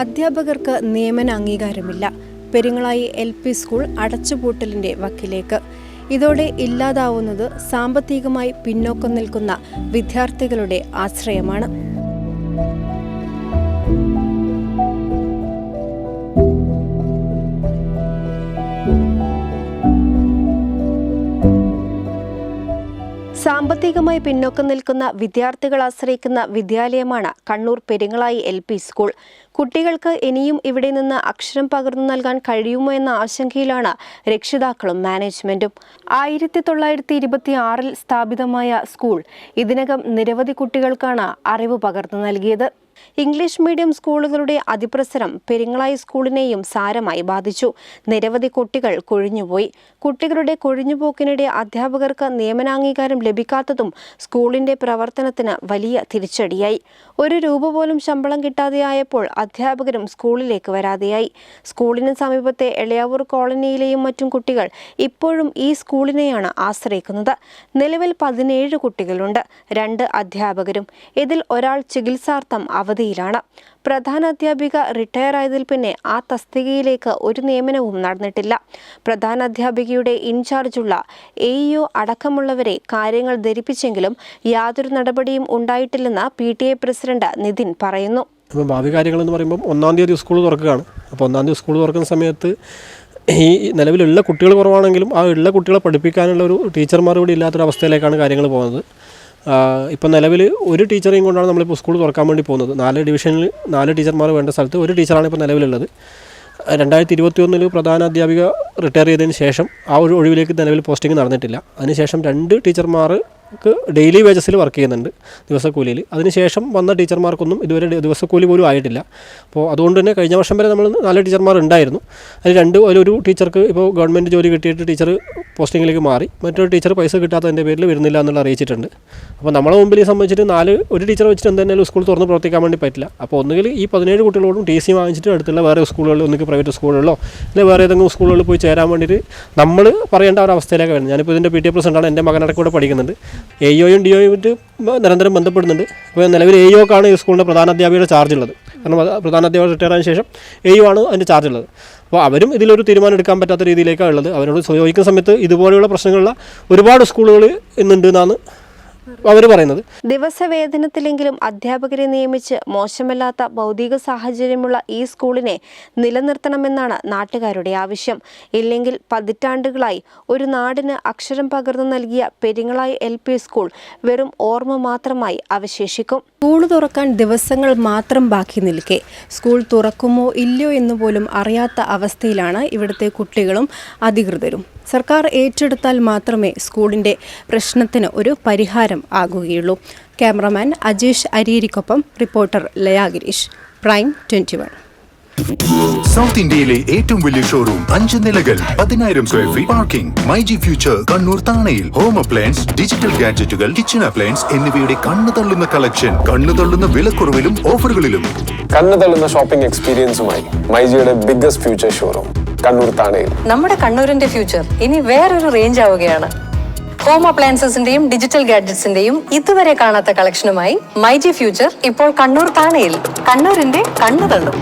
അധ്യാപകർക്ക് നിയമന അംഗീകാരമില്ല. പെരിങ്ങളായി എൽ പി സ്കൂൾ അടച്ചുപൂട്ടലിന്റെ വക്കിലേക്ക്. ഇതോടെ ഇല്ലാതാവുന്നത് സാമ്പത്തികമായി പിന്നോക്കം നിൽക്കുന്ന വിദ്യാർത്ഥികളുടെ ആശ്രയമാണ്. സാമ്പത്തികമായി പിന്നോക്കം നിൽക്കുന്ന വിദ്യാർത്ഥികൾ ആശ്രയിക്കുന്ന വിദ്യാലയമാണ് Kannur Peringalayi L P school. കുട്ടികൾക്ക് ഇനിയും ഇവിടെ നിന്ന് അക്ഷരം പകർന്നു നൽകാൻ കഴിയുമോ എന്ന ആശങ്കയിലാണ് രക്ഷിതാക്കളും മാനേജ്മെന്റും. ആയിരത്തി തൊള്ളായിരത്തി ഇരുപത്തി ആറിൽ സ്ഥാപിതമായ സ്കൂൾ. ഇതിനകം നിരവധി കുട്ടികൾക്കാണ് അറിവ് പകർന്നു നൽകിയത്. ഇംഗ്ലീഷ് മീഡിയം സ്കൂളുകളുടെ അതിപ്രസരം പെരിങ്ങളായി സ്കൂളിനെയും സാരമായി ബാധിച്ചു. നിരവധി കുട്ടികൾ കൊഴിഞ്ഞുപോയി. കുട്ടികളുടെ കൊഴിഞ്ഞുപോക്കിനിടെ അധ്യാപകർക്ക് നിയമനാംഗീകാരം ലഭിക്കാത്തതും സ്കൂളിന്റെ പ്രവർത്തനത്തിന് വലിയ തിരിച്ചടിയായി. ഒരു രൂപ പോലും ശമ്പളം കിട്ടാതെയായപ്പോൾ അധ്യാപകരും സ്കൂളിലേക്ക് വരാതെയായി. സ്കൂളിന് സമീപത്തെ എളയാവൂർ കോളനിയിലെയും മറ്റും കുട്ടികൾ ഇപ്പോഴും ഈ സ്കൂളിനെയാണ് ആശ്രയിക്കുന്നത്. നിലവിൽ പതിനേഴ് കുട്ടികളുണ്ട്. രണ്ട് അധ്യാപകരും. ഇതിൽ ഒരാൾ ചികിത്സാർത്ഥം അവധിയിലാണ്. പ്രധാന അധ്യാപിക റിട്ടയർ ആയതിൽ പിന്നെ ആ തസ്തികയിലേക്ക് ഒരു നിയമനവും നടന്നിട്ടില്ല. പ്രധാന അധ്യാപികയുടെ ഇൻചാർജുള്ള എ ഇഒ അടക്കമുള്ളവരെ കാര്യങ്ങൾ ധരിപ്പിച്ചെങ്കിലും യാതൊരു നടപടിയും ഉണ്ടായിട്ടില്ലെന്ന് P T A president Nithin പറയുന്നു. അപ്പോൾ ഭാവി കാര്യങ്ങളെന്ന് പറയുമ്പം ഒന്നാം തീയതി സ്കൂൾ തുറക്കുകയാണ്. അപ്പോൾ ഒന്നാം തീയതി സ്കൂൾ തുറക്കുന്ന സമയത്ത് ഈ നിലവിലുള്ള കുട്ടികൾ കുറവാണെങ്കിലും ആ ഉള്ള കുട്ടികളെ പഠിപ്പിക്കാനുള്ള ഒരു ടീച്ചർമാർ കൂടി ഇല്ലാത്തൊരു അവസ്ഥയിലേക്കാണ് കാര്യങ്ങൾ പോകുന്നത്. ഇപ്പം നിലവിൽ ഒരു ടീച്ചറെയും കൊണ്ടാണ് നമ്മളിപ്പോൾ സ്കൂൾ തുറക്കാൻ വേണ്ടി പോകുന്നത്. നാല് ഡിവിഷനിൽ നാല് ടീച്ചർമാർ വേണ്ട സ്ഥലത്ത് ഒരു ടീച്ചറാണ് ഇപ്പോൾ നിലവിലുള്ളത്. രണ്ടായിരത്തി ഇരുപത്തി ഒന്നിൽ പ്രധാന അധ്യാപിക റിട്ടയർ ചെയ്തതിന് ശേഷം ആ ഒരു ഒഴിവിലേക്ക് നിലവിൽ പോസ്റ്റിംഗ് നടന്നിട്ടില്ല. അതിനുശേഷം രണ്ട് ടീച്ചർമാർക്ക് ഡെയിലി വേജസിൽ വർക്ക് ചെയ്യുന്നുണ്ട് ദിവസക്കൂലിയിൽ. അതിനുശേഷം വന്ന ടീച്ചർമാർക്കൊന്നും ഇതുവരെ ദിവസക്കൂലി പോലും ആയിട്ടില്ല. അപ്പോൾ അതുകൊണ്ട് തന്നെ കഴിഞ്ഞ വർഷം വരെ നമ്മൾ നാല് ടീച്ചർമാർ ഉണ്ടായിരുന്നു. അതിൽ രണ്ട് ഒരു ടീച്ചർക്ക് ഇപ്പോൾ ഗവൺമെന്റ് ജോലി കിട്ടിയിട്ട് ടീച്ചർ പോസ്റ്റിങ്ങിലേക്ക് മാറി. മറ്റൊരു ടീച്ചർ പൈസ കിട്ടാത്തതിന്റെ പേരിൽ വരുന്നില്ല എന്നുള്ള അറിയിച്ചിട്ടുണ്ട്. അപ്പോൾ നമ്മളെ മുമ്പിൽ സംബന്ധിച്ചിട്ട് നാല് ഒരു ടീച്ചർ വെച്ചിട്ട് എന്തായാലും സ്കൂൾ തുറന്ന് പ്രവർത്തിക്കാൻ വേണ്ടി പറ്റില്ല. അപ്പോൾ ഒന്നുകിൽ ഈ പതിനേഴ് കുട്ടികളോടും ടി സി വാങ്ങിച്ചിട്ട് അടുത്തുള്ള വേറെ സ്കൂളുകളിൽ ഒന്നുകിൽ പ്രൈവറ്റ് സ്കൂളുകളിലോ അല്ലെങ്കിൽ വേറെ ഏതെങ്കിലും സ്കൂളുകളിൽ പോയി ചേരാൻ വേണ്ടിയിട്ട് നമ്മൾ പറയേണ്ട ഒരു അവസ്ഥയിലേക്ക് വരുന്നത് ഞാനിപ്പോൾ ഇതിന്റെ പി ടി എ പ്രസിഡന്റാണ് എന്റെ മകനടക്കം കൂടെ പഠിക്കുന്നുണ്ട്. എ ഒയും ഡി ഒയും നിരന്തരം ബന്ധപ്പെടുന്നുണ്ട്. അപ്പോൾ നിലവിൽ എ ഒക്കാണ് ഈ സ്കൂളിന്റെ പ്രധാന അധ്യാപികയുടെ ചാർജ് ഉള്ളത് കാരണം പ്രധാന അധ്യാപകർ റിട്ടയർ ആയതിനു ശേഷം എ യു ആണ് അതിന്റെ ചാർജ് ഉള്ളത് അപ്പോൾ അവരും ഇതിലൊരു തീരുമാനം എടുക്കാൻ പറ്റാത്ത രീതിയിലേക്കാണ് ഉള്ളത്. അവരോട് ചോദിക്കുന്ന സമയത്ത് ഇതുപോലെയുള്ള പ്രശ്നങ്ങളുള്ള ഒരുപാട് സ്കൂളുകൾ ഇന്നുണ്ട് എന്നാണ് അവർ പറയുന്നത്. ദിവസവേതനത്തിലെങ്കിലും അധ്യാപകരെ നിയമിച്ച് മോശമല്ലാത്ത ഭൗതിക സാഹചര്യമുള്ള ഈ സ്കൂളിനെ നിലനിർത്തണമെന്നാണ് നാട്ടുകാരുടെ ആവശ്യം. ഇല്ലെങ്കിൽ പതിറ്റാണ്ടുകളായി ഒരു നാടിന് അക്ഷരം പകർന്നു നൽകിയ പെരിങ്ങളായി എൽ പി സ്കൂൾ വെറും ഓർമ്മ മാത്രമായി അവശേഷിക്കും. സ്കൂൾ തുറക്കാൻ ദിവസങ്ങൾ മാത്രം ബാക്കി നിൽക്കെ. സ്കൂൾ തുറക്കുമോ ഇല്ലയോ എന്ന് പോലും അറിയാത്ത അവസ്ഥയിലാണ് ഇവിടുത്തെ കുട്ടികളും അധികൃതരും. സർക്കാർ ഏറ്റെടുത്താൽ മാത്രമേ സ്കൂളിന്റെ പ്രശ്നത്തിന് ഒരു പരിഹാരം ആകുകയുള്ളൂ. Cameraman Ajesh അരിയരിക്കൊപ്പം reporter Laya Girish. Prime twenty one. South ഇന്ത്യയിലെ ഏറ്റവും വലിയ ഷോറൂം അഞ്ച് നിലകൾ പതിനായിരം square feet parking my G future Kannur താണയിൽ. Home appliance digital ഗാഡ്ജറ്റുകൾ കിച്ചൺ അപ്ലയൻസ് എന്നിവയുടെ കണ്ണു തള്ളുന്ന കളക്ഷൻ കണ്ണു തള്ളുന്ന വിലക്കുറവിലും ഓഫറുകളിലും. കണ്ണു തള്ളുന്ന ഷോപ്പിംഗ് എക്സ്പീരിയൻസുമായി മൈജിയുടെ ബിഗ്ഗസ്റ്റ് ഫ്യൂച്ചർ ഷോറൂം കണ്ണൂർ താണയിൽ. നമ്മുടെ കണ്ണൂരിന്റെ ഫ്യൂച്ചർ ഇനി വേറൊരു റേഞ്ച് ആവുകയാണ്. ഹോം അപ്ലയൻസസിന്റെയും ഡിജിറ്റൽ ഗാഡ്ജറ്റ്സിന്റെയും ഇതുവരെ കാണാത്ത കളക്ഷനുമായി മൈ ജി ഫ്യൂച്ചർ ഇപ്പോൾ കണ്ണൂർ താണയിൽ കണ്ണൂരിന്റെ കണ്ണു തള്ളും